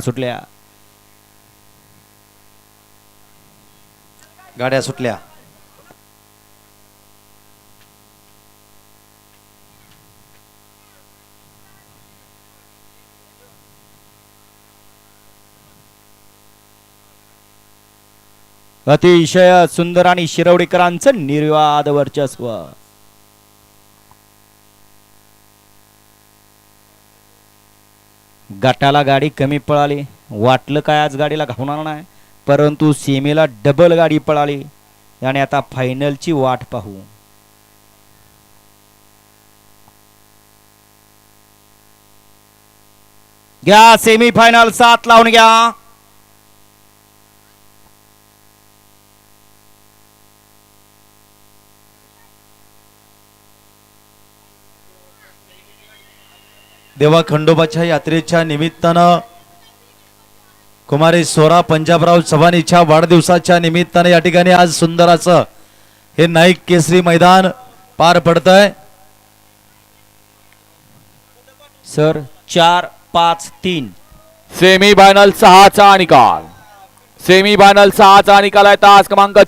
सुटल्या. गाड्या सुटल्या. अतिशय सुंदर आणि शिरवडीकरांचं निर्वाद वर्चस्व. गटाला गाडी कमी पळाली. वाटलं काय आज गाडीला घावणार नाही? परंतु सीमेला डबल गाडी पळाली. आणि आता फायनलची वाट पाहू. घ्या सेमी फायनल सात लावून घ्या. देवा खंडोबाच्या यात्रेच्या निमित्तानं कुमारी सोरा पंजाबराव चव्हाणीच्या वाढदिवसाच्या निमित्ताने या ठिकाणी आज सुंदर असं हे नाईक केसरी मैदान पार पडतंय. सर चार पाच तीन. सेमी फायनल सहाचा निकाल. सेमी फायनल सहाचा निकाल आहे तास क्रमांक